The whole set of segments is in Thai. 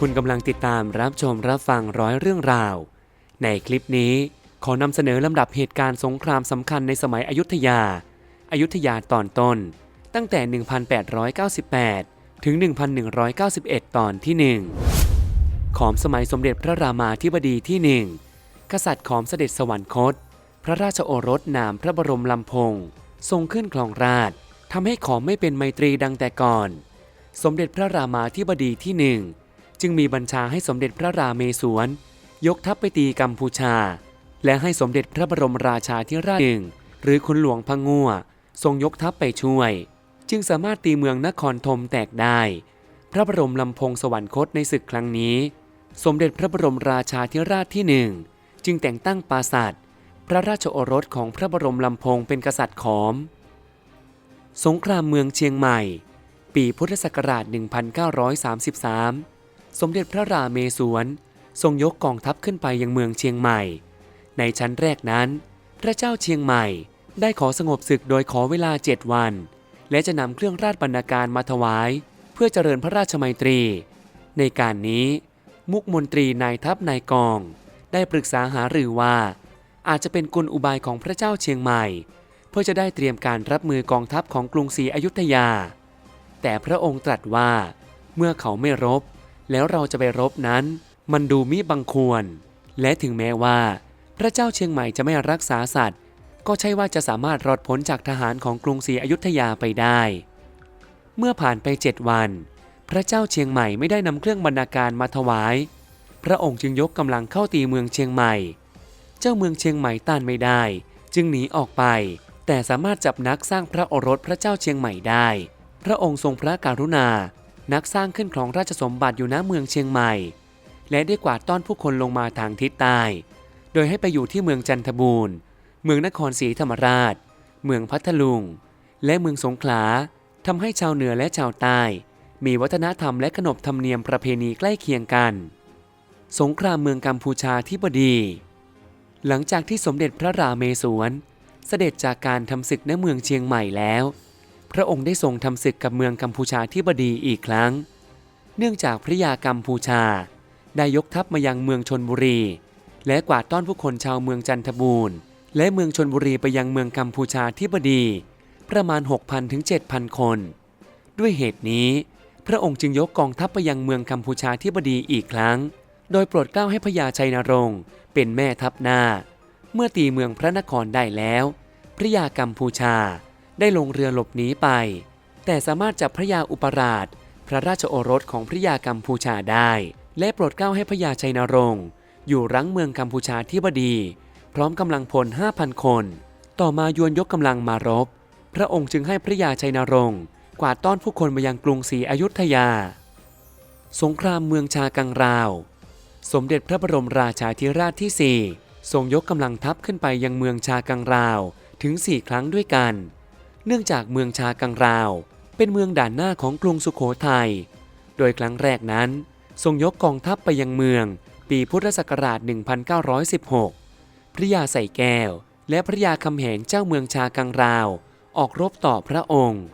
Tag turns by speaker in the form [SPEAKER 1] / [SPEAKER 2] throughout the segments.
[SPEAKER 1] คุณกำลังติดตามรับชมรับฟังร้อยเรื่องราว ในคลิปนี้ขอนำเสนอลำดับเหตุการณ์สงครามสำคัญในสมัยอยุธยาอายุธยาตอนต้น ตั้งแต่ 1898 ถึง 1191 ตอนที่ 1 ขอมสมัยสมเด็จพระรามาธิบดีที่หนึ่งกษัตริย์ขอมเสด็จสวรรคต พระราชโอรสนามพระบรมลำพง ทรงขึ้นครองราชทำให้ขอมไม่เป็นไมตรีดังแต่ก่อน สมเด็จพระรามาธิบดีที่หนึ่ง จึงมีบัญชาให้สมเด็จพระราเมศวร ยกทัพไปตีกัมพูชา และให้สมเด็จพระบรมราชาธิราชหนึ่งหรือคุณหลวงพะงัวทรงยกทัพไปช่วย จึงสามารถตีเมืองนครธมแตกได้ พระบรมลำพงสวรรคตในศึกครั้งนี้ สมเด็จพระบรมราชาธิราชที่หนึ่งจึงแต่งตั้งปราศาสตร์พระราชโอรสของพระบรมลำพงเป็นกษัตริย์ขอม สงครามเมืองเชียงใหม่ ปีพุทธศักราช 1933 สมเด็จพระราเมศวรทรงยกกองทัพขึ้นไปยังเมืองเชียงใหม่ ในชั้นแรกนั้น พระเจ้าเชียงใหม่ได้ขอสงบศึกโดยขอเวลาเจ็ดวัน และจะนำเครื่องราชบรรณาการมาถวาย เพื่อเจริญพระราชมัยตรี ในการนี้มุกมนตรีนายทัพนายกอง ได้ปรึกษาหารือว่า อาจจะเป็นกลอุบายของพระเจ้าเชียงใหม่ เพื่อจะได้เตรียมการรับมือกองทัพของกรุงศรีอยุธยา แต่พระองค์ตรัสว่า เมื่อเขาไม่รบ แล้วเราจะไปรบนั้น มันดูมิบังควร และถึงแม้ว่า พระเจ้าเชียงใหม่จะไม่รักษาสัตว์ ก็ใช่ว่าจะสามารถรอดพ้นจากทหารของกรุงศรีอยุธยาไปได้ เมื่อผ่านไปเจ็ดวัน พระเจ้าเชียงใหม่ไม่ได้นำเครื่องบรรณาการมาถวาย พระองค์จึงยกกำลังเข้าตีเมืองเชียงใหม่ เจ้าเมืองเชียงใหม่ต้านไม่ได้ จึงหนีออกไป แต่สามารถจับนักสร้างพระโอรสพระเจ้าเชียงใหม่ได้ พระองค์ทรงพระการุณา นักสร้างขึ้นครองราชสมบัติอยู่ณเมืองเชียงใหม่ และได้กวาดต้อนผู้คนลงมาทางทิศใต้ โดยให้ไปอยู่ที่เมืองจันทบูรณ์ เมืองนครศรีธรรมราช เมืองพัทลุง และเมืองสงขลาทำให้ชาวเหนือและชาวใต้ มีวัฒนธรรมและขนบธรรมเนียมประเพณีใกล้เคียงกัน สงครามเมืองกัมพูชาที่บดี หลังจากที่สมเด็จพระราเมศวรเสด็จจากการทำศึกณเมืองเชียงใหม่แล้ว พระองค์ได้ทรงทำศึกกับเมืองกัมพูชาที่บดีอีกครั้ง เนื่องจากพระยากัมพูชา ได้ยกทัพมายังเมืองชนบุรี และกวาดต้อนผู้คนชาวเมืองจันทบูรณ์ และเมืองชนบุรีไปยังเมืองกัมพูชาที่บดี ประมาณ 6,000ถึง7,000 คน ด้วยเหตุนี้ พระองค์จึงยกกองทัพไปยังเมืองกัมพูชาที่บดีอีกครั้ง โดยโปรดเกล้าให้พญาชัยนรงค์เป็นแม่ทัพหน้า เมื่อตีเมืองพระนครได้แล้ว พระยากัมพูชา ได้ลงเรือหลบหนีไป แต่สามารถจับพระยาอุปราช พระราชโอรสของพระยากัมพูชาได้ และโปรดเกล้าให้พระยาชัยนรงค์อยู่รั้งเมืองกัมพูชาที่บดี พร้อมกำลังพล 5,000 คน ต่อมายวนยกกำลังมารบ พระองค์จึงให้พระยาชัยนรงค์กวาดต้อนผู้คนมายังกรุงศรีอยุธยา สงครามเมืองชากังราว สมเด็จพระบรมราชาธิราชที่ 4 ทรงยกกำลังทัพขึ้นไปยังเมืองชากังราวถึง 4 ครั้งด้วยกัน เนื่องจากเมืองชากังราว เป็นเมืองด่านหน้าของกรุงสุโขทัย โดยครั้งแรกนั้น ทรงยกกองทัพไปยังเมือง ปีพุทธศักราช 1916 พระยาใส่แก้ว และพระยาคำแหงเจ้าเมืองชากังราว ออกรบต่อพระองค์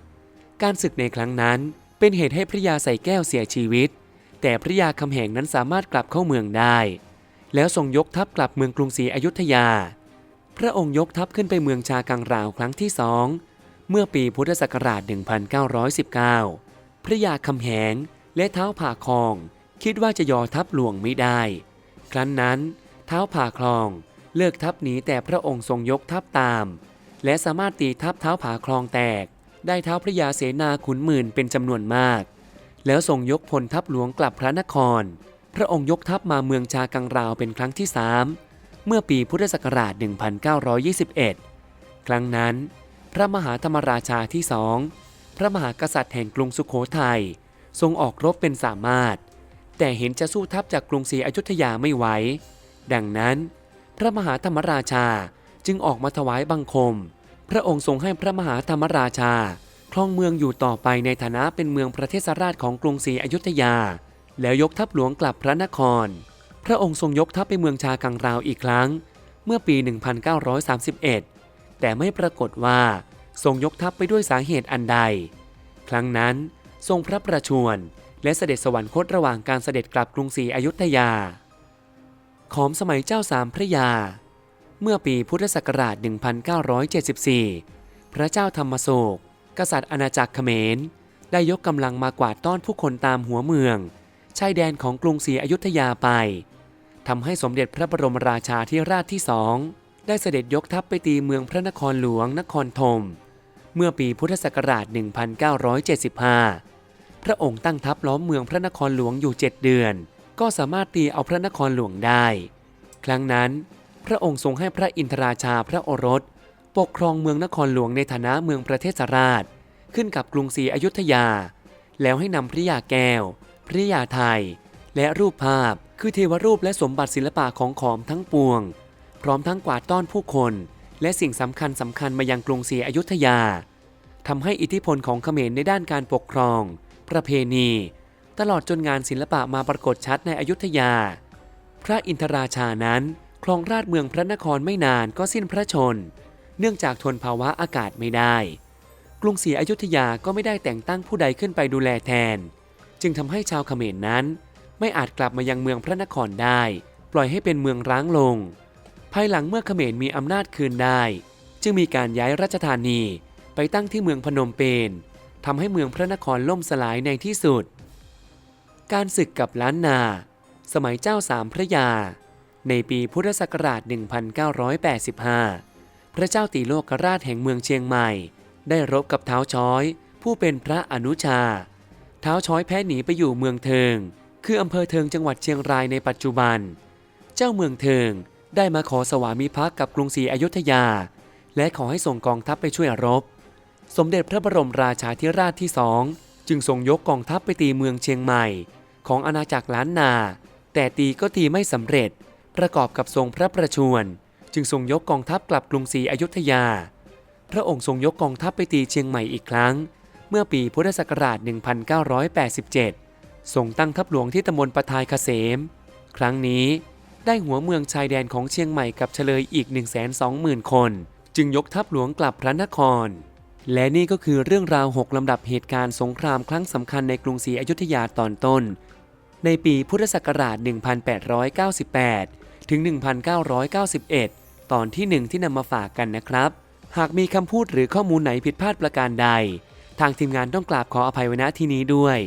[SPEAKER 1] การศึกในครั้งนั้นเป็นเหตุให้พระยาใส่แก้วเสียชีวิต แต่พระยาคำแหงนั้นสามารถกลับเข้าเมืองได้ แล้วทรงยกทัพกลับเมืองกรุงศรีอยุธยา พระองค์ยกทัพขึ้นไปเมืองชากังราวครั้งที่สอง เมื่อปีพุทธศักราช 1919 พระยาคำแหงและเท้าผ่าคลอง คิดว่าจะยอทัพหลวงไม่ได้ ครั้นนั้นเท้าผ่าคลองเลิกทัพหนีแต่พระองค์ทรงยกทัพตาม และสามารถตีทัพเท้าผ่าคลองแตก ได้เท้าพระยาเสนาขุนหมื่นเป็นจำนวนมาก แล้วทรงยกพลทัพหลวงกลับพระนคร พระองค์ยกทัพมาเมืองชากังราวเป็นครั้งที่สามเมื่อปีพุทธศักราช 1921 ครั้งนั้น พระมหาธรรมราชาที่สองพระมหากษัตริย์แห่งกรุงสุขโขทัยทรงออกรบเป็นสามารถ แต่เห็นจะสู้ทัพจากกรุงศรีอยุธยาไม่ไหวดังนั้น พระมหาธรรมราชาจึงออกมาถวายบังคม พระองค์ทรงให้พระมหาธรรมราชาครองเมืองอยู่ต่อไปในฐานะเป็นเมืองประเทศราชของกรุงศรีอยุธยา แล้วยกทัพหลวงกลับพระนคร พระองค์ทรงยกทัพไปเมืองชากังราวอีกครั้ง เมื่อปี 1931 แต่ไม่ปรากฏว่าทรงยกทัพไปด้วยสาเหตุอันใด ครั้งนั้นทรงพระประชวรและเสด็จสวรรคตระหว่างการเสด็จกลับกรุงศรีอยุธยา ขอมสมัยเจ้าสามพระยา เมื่อปีพุทธศักราช 1974 พระเจ้าธรรมโศก กษัตริย์อาณาจักรเขมร ได้ยกกำลังมากวาดต้อนผู้คนตามหัวเมือง ชายแดนของกรุงศรีอยุธยาไปทำให้สมเด็จพระบรมราชาธิราชที่สอง ได้เสด็จยกทัพไปตีเมืองพระนครหลวงนครธมเมื่อปีพุทธศักราช 1975 พระองค์ตั้งทัพล้อมเมืองพระนครหลวงอยู่ 7 เดือน ก็สามารถตีเอาพระนครหลวงได้ ครั้งนั้น พระองค์ทรงให้พระอินทราชาพระโอรส ปกครองเมืองนครหลวงในฐานะเมืองประเทศราช ขึ้นกับกรุงศรีอยุธยา แล้วให้นำพระยาแก้ว พระยาไทย และรูปภาพ คือเทวรูปและสมบัติศิลปะของขอมทั้งปวง พร้อมทั้งกวาดต้อนผู้คน และสิ่งสำคัญสำคัญมายังกรุงศรีอยุธยาทำให้อิทธิพลของเขมรในด้านการปกครอง ประเพณี ตลอดจนงานศิลปะมาปรากฏชัดในอยุธยา พระอินทราชานั้นครองราชเมืองพระนครไม่นานก็สิ้นพระชน เนื่องจากทนภาวะอากาศไม่ได้ กรุงศรีอยุธยาก็ไม่ได้แต่งตั้งผู้ใดขึ้นไปดูแลแทน จึงทำให้ชาวเขมรนั้น ไม่อาจกลับมายังเมืองพระนครได้ ปล่อยให้เป็นเมืองร้างลง ภายหลังเมื่อเขมรมีอำนาจคืนได้ จึงมีการย้ายราชธานีไปตั้งที่เมืองพนมเปญทำให้เมืองพระนครล่มสลายในที่สุด การศึกกับล้านนา สมัยเจ้าสามพระยา ในปีพุทธศักราช 1985 พระเจ้าตีโลกราชแห่งเมืองเชียงใหม่ ได้รบกับเท้าช้อย ผู้เป็นพระอนุชา เท้าช้อยแพ้หนีไปอยู่เมืองเทิง คืออำเภอเทิงจังหวัดเชียงรายในปัจจุบัน เจ้าเมืองเทิง ได้มาขอสวามิภักดิ์กับกรุงศรีอยุธยา และขอให้ส่งกองทัพไปช่วยรบ สมเด็จพระบรมราชาธิราชที่สองจึงทรงยกกองทัพไปตีเมืองเชียงใหม่ ของอาณาจักรล้านนา แต่ตีก็ตีไม่สำเร็จ ประกอบกับทรงพระประชวรจึงทรงยกกองทัพกลับกรุงศรีอยุธยา พระองค์ทรงยกกองทัพไปตีเชียงใหม่อีกครั้ง เมื่อปีพุทธศักราช 1987 ทรงตั้งทัพหลวงที่ตำบลปทายเกษม ครั้งนี้ ได้หัวเมืองชายแดนของเชียงใหม่กับเฉลยอีก 120,000 คน จึงยกทัพหลวงกลับพระนคร และนี่ก็คือเรื่องราว 6 ลำดับเหตุการณ์สงครามครั้งสำคัญในกรุงศรีอยุธยาตอนต้น ในปีพุทธศักราช 1898 ถึง 1991 ตอนที่ 1 ที่นำมาฝากกันนะครับ หากมีคำพูดหรือข้อมูลไหนผิดพลาดประการใด ทางทีมงานต้องกราบขออภัยไว้ณที่นี้ด้วย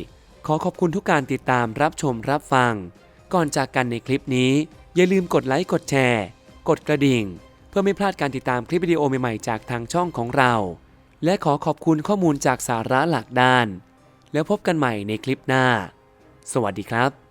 [SPEAKER 1] ขอขอบคุณทุกการติดตามรับชมรับฟัง ก่อนจากกันในคลิปนี้ อย่าลืมกดไลค์กดแชร์ กดกระดิ่ง เพื่อไม่พลาดการติดตามคลิปวิดีโอใหม่ๆจากทางช่องของเรา และขอขอบคุณข้อมูลจากสาระหลักด้าน แล้วพบกันใหม่ในคลิปหน้า สวัสดีครับ